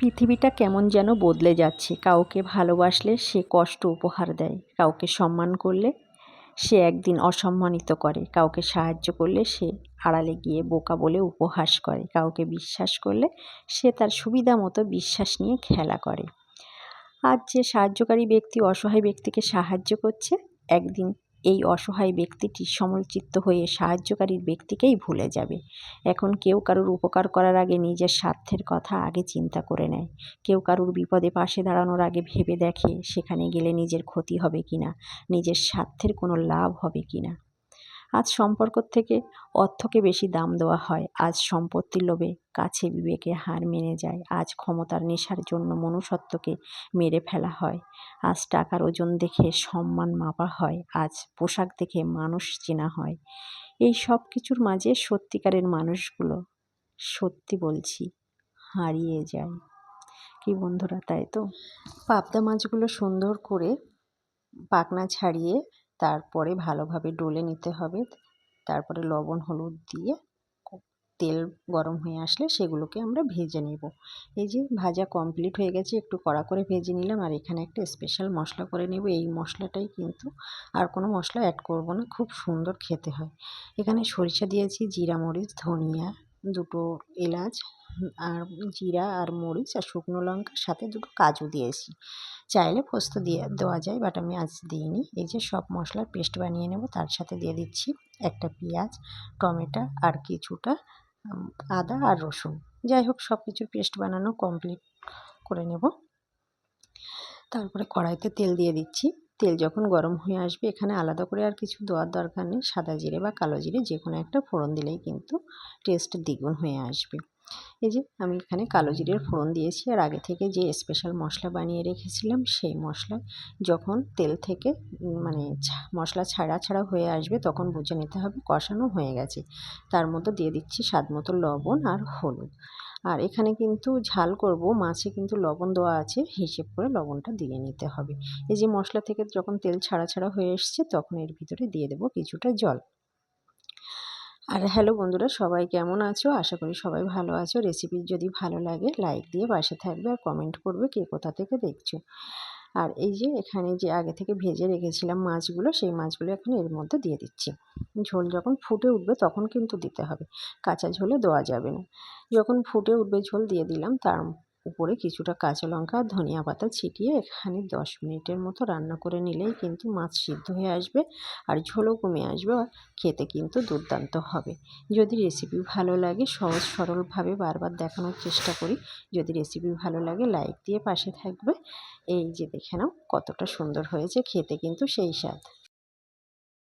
পৃথিবীটা কেমন যেন বদলে যাচ্ছে। কাউকে ভালোবাসলে সে কষ্ট উপহার দেয়। কাউকে সম্মান করলে সে একদিন অসম্মানিত করে। কাউকে সাহায্য করলে সে আড়ালে গিয়ে বোকা বলে উপহাস করে। কাউকে বিশ্বাস করলে সে তার সুবিধা মতো বিশ্বাস নিয়ে খেলা করে। আজ যে সাহায্যকারী ব্যক্তি, অসহায় ব্যক্তিকে সাহায্য করছে, একদিন এই অসহায় ব্যক্তিটি সমলচিত্ত হয়ে সাহায্যকারীর ব্যক্তিকেই ভুলে যাবে। এখন কেউ কারুর উপকার করার আগে নিজের স্বার্থের কথা আগে চিন্তা করে নেয়। কেউ কারুর বিপদে পাশে দাঁড়ানোর আগে ভেবে দেখে সেখানে গেলে নিজের ক্ষতি হবে কি না নিজের স্বার্থের কোনো লাভ হবে কি না আজ সম্পর্ক থেকে অর্থকে বেশি দাম দেওয়া হয়। আজ সম্পত্তির লোভে কাছে বিবেকে হার মেনে যায়। আজ ক্ষমতার নেশার জন্য মনুষ্যত্বকে মেরে ফেলা হয়। আজ টাকার ওজন দেখে সম্মান মাপা হয়। আজ পোশাক দেখে মানুষ চেনা হয়। এই সব কিছুর মাঝে সত্যিকারের মানুষগুলো সত্যি বলছি হারিয়ে যায়। কি বন্ধুরা, তাই তো? পাবদা মাছগুলো সুন্দর করে পাখনা ছাড়িয়ে তারপরে ভালোভাবে ডলে নিতে হবে। তারপরে লবণ, হলুদ দিয়ে তেল গরম হয়ে আসলে সেগুলোকে আমরা ভেজে নেব। এই যে ভাজা কমপ্লিট হয়ে গেছে, একটু কড়া করে ভেজে নিলাম আর এখানে একটা স্পেশাল মশলা করে নেব। এই মশলাটাই কিন্তু আর কোনো মশলা অ্যাড করব না, খুব সুন্দর খেতে হয়। এখানে সরিষা দিয়েছি, জিরা মরিচ, ধনিয়া, দুটো এলাচ আর জিরা আর মরিচ আর শুকনো লঙ্কার সাথে দুটো কাজু দিয়েছি। চাইলে পোস্ত দিয়ে দেওয়া যায় বাট আমি আজ দিইনি। এই যে সব মশলার পেস্ট বানিয়ে নেব, তার সাথে দিয়ে দিচ্ছি একটা পেঁয়াজ, টমেটো আর কিছুটা আদা আর রসুন। যাই হোক সব কিছুর পেস্ট বানানো কমপ্লিট করে নেব। তারপরে কড়াইতে তেল দিয়ে দিচ্ছি। তেল যখন গরম হয়ে আসবে, এখানে আলাদা করে আর কিছু দেওয়ার দরকার নেই। সাদা জিরে বা কালো জিরে যে কোনো একটা ফোড়ন দিলেই কিন্তু টেস্ট দ্বিগুণ হয়ে আসবে। এই যে আমি এখানে কালো জিরের ফোড়ন দিয়েছি আর আগে থেকে যে স্পেশাল মশলা বানিয়ে রেখেছিলাম সেই মশলা যখন তেল থেকে মানে মশলা ছাড়া ছাড়া হয়ে আসবে তখন বুঝে নিতে হবে কষানো হয়ে গেছে। তার মধ্যে দিয়ে দিচ্ছি স্বাদ মতো লবণ আর হলুদ। আর এখানে কিন্তু ঝাল করব, মাছে কিন্তু লবণ দেওয়া আছে, হিসেব করে লবণটা দিয়ে নিতে হবে। এই যে মশলা থেকে যখন তেল ছাড়া ছাড়া হয়ে এসছে তখন এর ভিতরে দিয়ে দেবো কিছুটা জল। আর হ্যালো বন্ধুরা, সবাই কেমন আছো? আশা করি সবাই ভালো আছো। রেসিপি যদি ভালো লাগে লাইক দিয়ে পাশে থাকবে আর কমেন্ট করবে কে কোথা থেকে দেখছ। আর এই যে এখানে যে আগে থেকে ভেজে রেখেছিলাম মাছগুলো, সেই মাছগুলো এখন এর মধ্যে দিয়ে দিচ্ছি। ঝোল যখন ফুটে উঠবে তখন কিন্তু দিতে হবে। কাঁচা ঝোলে দেওয়া যাবে না। যখন ফুটে উঠবে ঝোল দিয়ে দিলাম, তার উপরে কিছুটা কাঁচা লঙ্কা আর ধনিয়া পাতা ছিটিয়ে এখানে দশ মিনিটের মতো রান্না করে নিলেই কিন্তু মাছ সিদ্ধ হয়ে আসবে আর ঝোলও কমে আসবে খেতে কিন্তু দুর্দান্ত হবে। যদি রেসিপি ভালো লাগে, সহজ সরলভাবে বারবার দেখানোর চেষ্টা করি। যদি রেসিপি ভালো লাগে লাইক দিয়ে পাশে থাকবে। এই যে দেখে নাও কতটা সুন্দর হয়েছে খেতে কিন্তু সেই স্বাদ।